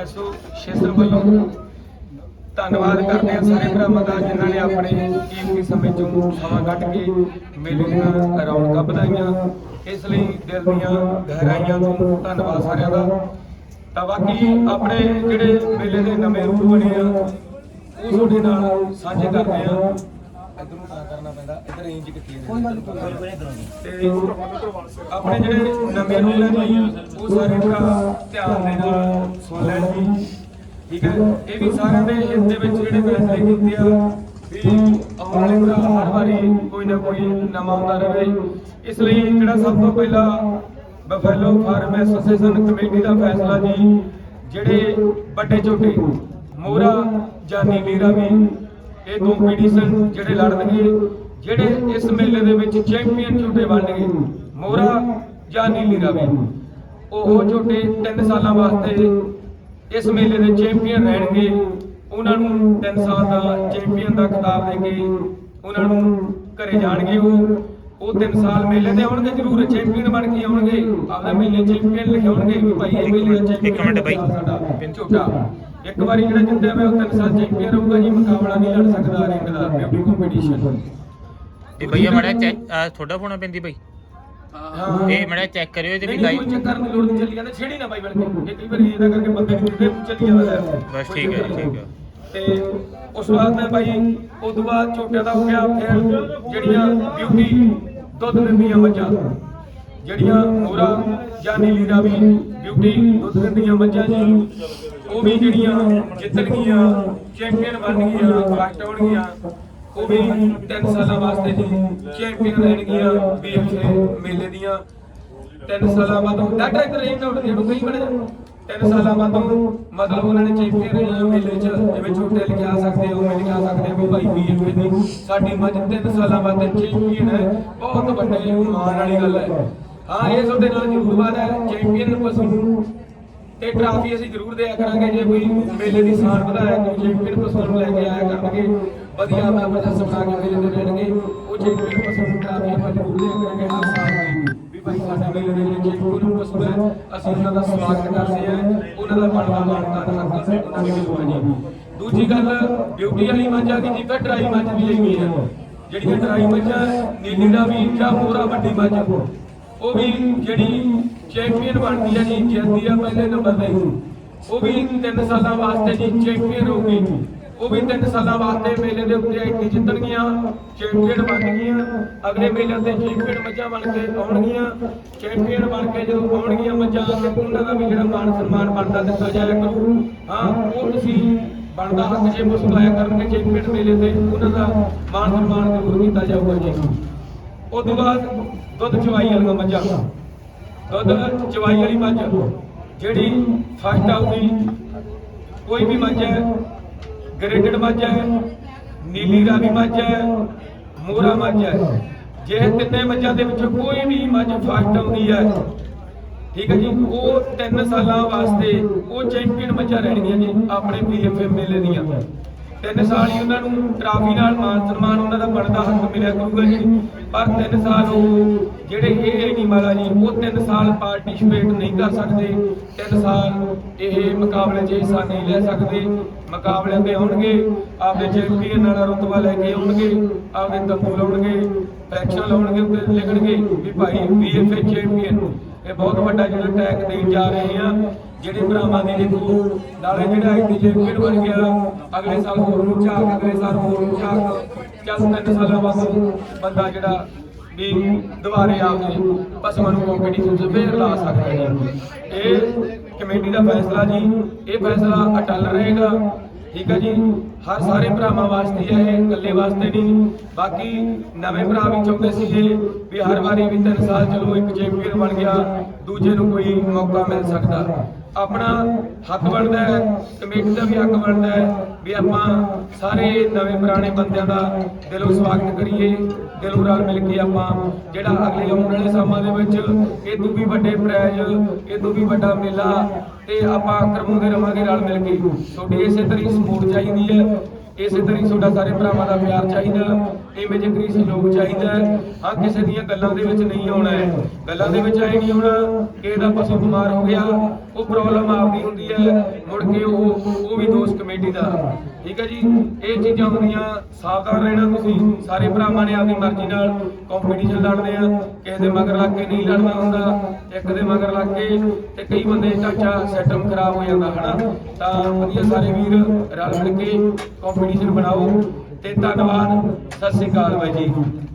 Association ਵੱਲੋਂ ਧੰਨਵਾਦ ਕਰਦੇ ਹਾਂ ਸਾਰੇ ਭਰਾਵਾਂ ਦਾ, ਜਿਨ੍ਹਾਂ ਨੇ ਆਪਣੇ ਕੀਮਤੀ ਸਮੇਂ ਚੋਂ ਸਮਾਂ ਕੱਢ ਕੇ ਮੇਲੇ ਦੀਆਂ ਰੌਣਕਾਂ ਵਧਾਈਆਂ। ਇਸ ਲਈ ਦਿਲ ਦੀਆਂ ਗਹਿਰਾਈਆਂ ਤੋਂ ਧੰਨਵਾਦ ਸਾਰਿਆਂ ਦਾ। ਤਾਂ ਬਾਕੀ ਆਪਣੇ ਜਿਹੜੇ ਮੇਲੇ ਦੇ ਨਵੇਂ ਰੂਪ ਬਣੇ ਆ ਉਹ ਤੁਹਾਡੇ ਨਾਲ ਸਾਂਝੇ ਕਰਦੇ ਆ ਇਧਰੋਂ ਤਾਂ ਕਰਨਾ ਪੈਂਦਾ ਇਧਰ ਰੇਂਜ ਕਿੱਥੇ ਹੈ ਕੋਈ ਗੱਲ ਤੇ ਆਪਣੇ ਜਿਹੜੇ ਨਵੇਂ ਰੂਲ ਨੇ ਜੀ ਉਹ ਸਾਰੇ ਭਰਾ ਧਿਆਨ ਦੇ ਨਾਲ ਸੁਣ ਲੈਣ। ਜੀ ਠੀਕ ਹੈ? ਇਹ ਵੀ ਸਾਰਿਆਂ ਦੇ ਹਿੱਤ ਦੇ ਵਿੱਚ ਜਿਹੜੇ ਫੈਸਲੇ ਕੀਤੇ ਆ ਵੀ ਆਉਣ ਵਾਲੇ ਭਰਾ ਹਰ ਵਾਰੀ ਕੋਈ ਨਾ ਕੋਈ ਨਵਾਂ ਆਉਂਦਾ ਰਹੇ। ਇਸ ਲਈ ਜਿਹੜਾ ਸਭ ਤੋਂ ਪਹਿਲਾਂ ਬਫੈਲੋ ਫਾਰਮ ਐਸੋਸੀਏਸ਼ਨ ਕਮੇਟੀ ਦਾ ਫੈਸਲਾ ਜੀ ਜਿਹੜੇ ਵੱਡੇ ਝੋਟੇ ਮੋਰਾ ਜਾਂ ਨੀਲੀ ਰਾਵੀ ਇਹ ਕੰਪੀਟੀਸ਼ਨ ਜਿਹੜੇ ਲੜਨਗੇ ਜਿਹੜੇ ਇਸ ਮੇਲੇ ਦੇ ਵਿੱਚ ਚੈਂਪੀਅਨ ਝੋਟੇ ਬਣਨਗੇ ਮੋਰਾ ਜਾਂ ਨੀਲੀ ਰਾਵੀ। ਉਹ ਝੋਟੇ 3 ਸਾਲਾਂ ਵਾਸਤੇ ਇਸ ਮੇਲੇ ਦੇ ਚੈਂਪੀਅਨ ਰਹਿਣਗੇ। ਉਹਨਾਂ ਨੂੰ 3 ਸਾਲ ਦਾ ਚੈਂਪੀਅਨ ਦਾ ਖਿਤਾਬ ਦੇ ਕੇ ਉਹਨਾਂ ਨੂੰ ਘਰੇ ਜਾਣਗੇ ਉਹ। ਉਹ 3 ਸਾਲ ਮੇਲੇ ਤੇ ਆਉਣਗੇ ਜ਼ਰੂਰ ਚੈਂਪੀਅਨ ਬਣ ਕੇ ਆਉਣਗੇ। ਆਪਦਾ ਮੇਲੇ ਚੈਂਪੀਅਨ ਲਿਖਾਉਣਗੇ ਵੀ ਭਾਈ ਇਹ ਮੇਲੇ ਦਾ ਚੈਂਪੀਅਨ ਇੱਕ ਮਿੰਟ ਬਾਈ। ਝੋਟਾ। ਇੱਕ ਵਾਰੀ ਜਿਹੜਾ ਜਿੱਤਿਆ ਮੈਂ ਉਹ 3 ਸਾਲ ਚੈਂਪੀਅਨ ਰਹੂਗਾ ਜੀ ਮੁਕਾਬਲਾ ਨਹੀਂ ਲੜ ਸਕਦਾ ਰਿੰਗ ਦਾ ਬਿਊਟੀ ਕੰਪੀਟੀਸ਼ਨ ਇਹ ਭਈਆ ਮੜਾ ਤੁਹਾਡਾ ਫੋਨ ਪੈਂਦੀ ਹਾਂ। ਇਹ ਮੜਾ ਚੈੱਕ ਕਰਿਓ ਇਹਦੇ ਵੀ ਲਾਈਵ ਕੋਈ ਚੱਕਰ ਨਹੀਂ ਲੋੜ ਨਹੀਂ ਚੱਲੀ ਜਾਂਦਾ ਛੇੜੀ ਨਾ ਬਾਈ ਬਣ ਕੇ। ਇਹ ਕਈ ਵਾਰੀ ਇਹਦਾ ਕਰਕੇ ਬੰਦੇ ਨੂੰ ਜਿਹੜੇ ਚੱਲੀ ਜਾਂਦਾ ਬਸ ਠੀਕ ਹੈ। ਠੀਕ ਹੈ। ਤੇ ਉਸ ਤੋਂ ਬਾਅਦ ਮੈਂ ਬਾਈ ਉਸ ਤੋਂ ਬਾਅਦ ਛੋਟੇ ਦਾ ਹੋ ਗਿਆ ਫਿਰ ਜਿਹੜੀਆਂ ਬਿਊਟੀ ਦੁੱਧ ਦਿੰਦੀਆਂ ਮੱਝਾਂ ਜਿਹੜੀਆਂ ਮੋਰਾ ਜਾਂ ਨੀਲੀ ਰਾਵੀ ਬਿਊਟੀ ਦੁੱਧ ਦਿੰਦੀਆਂ ਮੱਝਾਂ ਜੀ। ਉਹ ਵੀ ਜਿਹੜੀਆਂ ਜਿੱਤਣਗੀਆਂ, ਚੈਂਪੀਅਨ ਬਣਨਗੀਆਂ ਫਸਟ ਹੋਣਗੀਆਂ ਉਹ ਵੀ 3 ਸਾਲਾਂ ਵਾਸਤੇ ਜੀ ਚੈਂਪੀਅਨ ਰਹਿਣਗੀਆਂ ਬੀਐਫਏ ਮੇਲੇ ਦੀਆਂ। ਤਿੰਨ ਸਾਲਾਂ ਬਾਅਦ ਡਾਟਾ ਇੱਕ ਰੇਂਜ ਆਊਟ ਦੇ ਕਈ ਬਣੇ ਤਿੰਨ ਸਾਲਾਂ ਬਾਅਦ ਮਤਲਬ ਉਹਨਾਂ ਨੇ ਚੈਂਪੀਅਨ ਮੇਲੇ ਚ, ਜਿਵੇਂ ਛੋਟੇ ਲਿਖਿਆ ਸਕਦੇ ਹੋ ਮੈਂ ਲਿਖਾ ਸਕਦੇ ਵੀ ਭਾਈ ਬੀਐਫਏ ਦੀ ਸਾਡੀ ਮੱਝ ਤਿੰਨ ਸਾਲਾਂ ਬਾਅਦ ਚੈਂਪੀਅਨ ਹੈ, ਬਹੁਤ ਵੱਡੇ ਮਾਣ ਵਾਲੀ ਗੱਲ ਹੈ। ਹਾਂ ਇਹ ਤੁਹਾਡੇ ਨਾਲ ਜ਼ਰੂਰ ਵਾਦਾ ਹੈ, ਚੈਂਪੀਅਨ ਪਸੰਦ ਤੇ ਟਰਾਫੀ ਅਸੀਂ ਜ਼ਰੂਰ ਦਿਆ ਕਰਾਂਗੇ, ਜੇ ਕੋਈ ਮੇਲੇ ਦੀ ਸਾਨ ਵਧਾਇਆ ਕੋਈ ਚੈਂਪੀਅਨ ਪਸੰਦ ਲੈ ਕੇ ਆਇਆ ਕਰਨਗੇ, ਵਧੀਆ ਮੈਂ ਪ੍ਰਦਰਸ਼ਨ ਬਣਾ ਕੇ ਮੇਲੇ ਦੇ ਦੇਣਗੇ ਉਹ ਚੈਂਪੀਅਨ ਪਸੰਦ ਟਰਾਫੀ ਆਪਾਂ ਜ਼ਰੂਰ ਦਿਆ ਕਰਾਂਗੇ ਹਰ ਸਾਲ ਦੀ। ਵੀ ਭਾਈ ਸਾਡਾ ਮੇਲੇ ਦੇ ਵਿੱਚ ਚੈਂਪੀਅਨ ਪਸੰਦ ਹੈ, ਅਸੀਂ ਉਹਨਾਂ ਦਾ ਸਵਾਗਤ ਕਰਦੇ ਹਾਂ, ਉਹਨਾਂ ਦਾ ਬਣਦਾ ਮਾਨਤਾ ਕਰਦੇ ਉਹਨਾਂ ਦੀ ਮਿਲੂਗਾ ਦੂਜੀ ਗੱਲ ਬਿਊਟੀ ਵਾਲੀ ਮੱਝ ਦੀ ਗਈ ਡਰਾਈ ਮੱਝ ਵੀ ਹੈਗੀ ਹੈ ਜਿਹੜੀਆਂ ਡਰਾਈ ਮੱਝਾਂ, ਨੀਲੀ ਦਾ ਵੀ ਜਾਂ ਮੋਰਾ ਵੱਡੀ ਮੱਝ। ਉਹ ਵੀ ਜਿਹੜੀ ਚੈਂਪੀਅਨ ਬਣਦੀ ਹੈ ਜੀ, ਜਿੱਤਦੀ ਆ ਪਹਿਲੇ ਨੰਬਰ ਤੇ। ਉਹ ਵੀ 3 ਸਾਲਾਂ ਵਾਸਤੇ ਜੀ ਚੈਂਪੀਅਨ ਹੋਊਗੀ ਉਹ ਵੀ 3 ਸਾਲਾਂ ਵਾਸਤੇ ਮੇਲੇ ਦੇ ਉੱਤੇ ਆਈ ਜਿੱਤਣਗੀਆਂ, ਚੈਂਪੀਅਨ ਬਣਨਗੀਆਂ ਅਗਲੇ ਮੇਲੇ ਤੇ ਚੈਂਪੀਅਨ ਮੱਝਾਂ ਬਣ ਕੇ ਆਉਣਗੀਆਂ। ਚੈਂਪੀਅਨ ਬਣ ਕੇ ਜਦੋਂ ਆਉਣਗੀਆਂ ਮੱਝਾਂ, ਤੇ ਉਹਨਾਂ ਦਾ ਵੀ ਜਿਹੜਾ ਮਾਨ ਸਨਮਾਨ ਬਣਦਾ ਦਿੱਤਾ ਜਾਇਆ ਕਰੂ। ਹਾਂ, ਉਹ ਤੁਸੀਂ ਬਣਦਾ ਹੱਕ ਜੇ ਮੁਸਲਾਇਆ ਕਰਨਗੇ ਚੈਂਪੀਅਨ ਮੇਲੇ ਤੇ, ਉਹਨਾਂ ਦਾ ਮਾਨ ਸਨਮਾਨ ਜ਼ਰੂਰ ਕੀਤਾ ਜਾਊਗਾ ਜੀ। ਉਸ ਤੋਂ ਬਾਅਦ ਦੁੱਧ ਚਵਾਈ ਵਾਲੀਆਂ ਮੱਝਾਂ। ਦੁੱਧ ਚਵਾਈ ਵਾਲੀ ਮੱਝ, ਜਿਹੜੀ ਫਸਟ ਆਊਗੀ ਕੋਈ ਵੀ ਮੱਝ ਹੈ ਗ੍ਰੇਡਡ ਮੱਝ ਹੈ, ਨੀਲੀ ਰਾਵੀ ਮੱਝ ਹੈ, ਮੋਰਾ ਮੱਝ ਹੈ, ਜੇ ਤਿੰਨੇ ਮੱਝਾਂ ਦੇ ਵਿੱਚ ਕੋਈ ਵੀ ਮੱਝ ਫਸਟ ਆਉਂਦੀ ਹੈ, ਠੀਕ ਹੈ ਜੀ, ਉਹ 3 ਸਾਲਾਂ ਵਾਸਤੇ ਉਹ ਚੈਂਪੀਅਨ ਮੱਝਾਂ ਰਹਿਣਗੀਆਂ ਜੀ ਆਪਣੇ ਪੀਐਫਐਮ ਮੇਲੇ ਦੀਆਂ। ਤਿੰਨ ਸਾਲ ਹੀ ਉਹਨਾਂ ਨੂੰ ਟਰਾਫੀ ਨਾਲ ਮਾਨ ਸਨਮਾਨ ਉਹਨਾਂ ਦਾ ਬਣਦਾ ਹੱਕ ਮਿਲਿਆ ਕਰੂਗਾ ਜੀ। ਪਰ ਤਿੰਨ ਸਾਲ ਉਹ ਜਿਹੜੇ ਇਹ ਨਹੀਂ ਮਾਲਾ ਜੀ, ਉਹ ਤਿੰਨ ਸਾਲ ਪਾਰਟਿਸਿਪੇਟ ਨਹੀਂ ਕਰ ਸਕਦੇ। ਤਿੰਨ ਸਾਲ ਇਹ ਮੁਕਾਬਲੇ 'ਚ ਹਿੱਸਾ ਨਹੀਂ ਲੈ ਸਕਦੇ। ਮੁਕਾਬਲਿਆਂ ਤੇ ਆਉਣਗੇ, ਆਪਦੇ ਚੈਂਪੀਅਨ ਨਾਲ ਰੁਤਬਾ ਲੈ ਕੇ ਆਉਣਗੇ, ਆਪਦੇ ਤੰਬੂ ਲਾਉਣਗੇ ਫੈਕਸ਼ਨ ਲਾਉਣਗੇ, ਉੱਤੇ ਲਿਖਣਗੇ ਵੀ ਭਾਈ ਬੀਐਫਏ ਚੈਂਪੀਅਨ ਇਹ ਬਹੁਤ ਵੱਡਾ ਜਿਹੜਾ ਟੈਗ ਦੇਣ ਜਾ ਰਹੇ ਆ। ਜਿਹੜੇ ਭਰਾਵਾਂ ਦੇ ਦੇਖੋ ਨਾਲੇ ਜਿਹੜਾ ਇੱਕ ਚੈਂਪੀਅਨ ਬਣ ਗਿਆ, ਅਗਲੇ ਸਾਲ ਹੋਰ ਨੂੰ ਚਾਕ ਅਗਲੇ ਸਾਲ ਹੋਰ ਨੂੰ ਚਾਕ ਚੱਲ ਤਿੰਨ ਸਾਲਾਂ ਬਾਅਦ ਬੰਦਾ ਜਿਹੜਾ ਵੀ ਦੁਬਾਰੇ ਆਪਦੇ ਪਸਮਾਂ ਨੂੰ ਕੰਪੀਟੀਸ਼ਨ 'ਚ ਫੇਰ ਲਾ ਸਕਦਾ ਜੀ ਇਹ ਕਮੇਟੀ ਦਾ ਫੈਸਲਾ ਜੀ, ਇਹ ਫੈਸਲਾ ਅਟਲ ਰਹੇਗਾ, ਠੀਕ ਹੈ ਜੀ? ਹਰ ਸਾਰੇ ਭਰਾਵਾਂ ਵਾਸਤੇ ਹੈ ਇਕੱਲੇ ਵਾਸਤੇ ਨਹੀਂ। ਬਾਕੀ ਨਵੇਂ ਭਰਾ ਵੀ ਚਾਹੁੰਦੇ ਸੀਗੇ ਵੀ ਹਰ ਵਾਰੀ ਵੀ 3 ਸਾਲ ਚਲੋ ਇੱਕ ਚੈਂਪੀਅਨ ਬਣ ਗਿਆ, ਦੂਜੇ ਨੂੰ ਕੋਈ ਮੌਕਾ ਮਿਲ ਸਕਦਾ। ਆਪਣਾ ਹੱਕ ਬਣਦਾ ਹੈ, ਕਮੇਟੀ ਦਾ ਵੀ ਹੱਕ ਬਣਦਾ ਹੈ ਵੀ ਆਪਾਂ ਸਾਰੇ ਨਵੇਂ ਪੁਰਾਣੇ ਬੰਦਿਆਂ ਦਾ ਦਿਲੋਂ ਸਵਾਗਤ ਕਰੀਏ, ਦਿਲੋਂ ਰਲ ਮਿਲ ਕੇ ਆਪਾਂ ਜਿਹੜਾ ਅਗਲੇ ਆਉਣ ਵਾਲੇ ਸਮਾਂ ਦੇ ਵਿੱਚ ਇਹ ਤੋਂ ਵੀ ਵੱਡੇ ਪ੍ਰਾਈਜ਼ ਇਹ ਤੋਂ ਵੀ ਵੱਡਾ ਮੇਲਾ ਤੇ ਆਪਾਂ ਕਰਵਾਉਂਦੇ ਰਵਾਂਗੇ ਰਲ ਮਿਲ ਕੇ। ਤੁਹਾਡੀ ਇਸੇ ਤਰ੍ਹਾਂ ਸਪੋਰਟ ਚਾਹੀਦੀ ਹੈ, ਇਸੇ ਤਰ੍ਹਾਂ ਤੁਹਾਡਾ ਸਾਰੇ ਭਰਾਵਾਂ ਦਾ ਪਿਆਰ ਚਾਹੀਦਾ। ਇਮੇਜਰੀ ਸਹਿਯੋਗ ਚਾਹੀਦਾ ਹੈ। ਕਿਸੇ ਦੀਆਂ ਗੱਲਾਂ ਦੇ ਵਿੱਚ ਨਹੀਂ ਆਉਣਾ ਹੈ। ਗੱਲਾਂ ਦੇ ਵਿੱਚ ਆਏ ਨਹੀਂ ਹੋਣਾ ਕਿ ਇਹਦਾ ਪਸ਼ੂ ਬਿਮਾਰ ਹੋ ਗਿਆ, ਉਹ ਪ੍ਰੋਬਲਮ ਆਪਦੀ ਹੁੰਦੀ ਹੈ, ਮੁੜ ਕੇ ਉਹ ਉਹ ਵੀ ਦੋਸਤ ਕਮੇਟੀ ਦਾ। ਠੀਕ ਹੈ ਜੀ? ਇਹ ਚੀਜ਼ਾਂ ਹੁੰਦੀਆਂ, ਸਾਵਧਾਨ ਰਹਿਣਾ ਤੁਸੀਂ। ਸਾਰੇ ਭਰਾਵਾਂ ਨੇ ਆਪਦੀ ਮਰਜ਼ੀ ਨਾਲ ਕੰਪੀਟੀਸ਼ਨ ਲੜਦੇ ਆ। ਕਿਸੇ ਦੇ ਮਗਰ ਲੱਗ ਕੇ ਨਹੀਂ ਲੜਨਾ ਹੁੰਦਾ। ਇੱਕ ਦੇ ਮਗਰ ਲੱਗ ਕੇ ਤੇ ਕਈ ਬੰਦੇ ਢਾਂਚਾ ਸੈਟਅਪ ਖਰਾਬ ਹੋ ਜਾਂਦਾ ਹਨਾ। ਤਾਂ ਵਧੀਆ ਸਾਰੇ ਵੀਰ ਰਲ ਮਿਲ ਕੇ ਕੰਪੀਟੀਸ਼ਨ ਬਣਾਓ। ਤੇ ਧੰਨਵਾਦ। ਸਤਿ ਸ੍ਰੀ ਅਕਾਲ ਬਾਈ ਜੀ।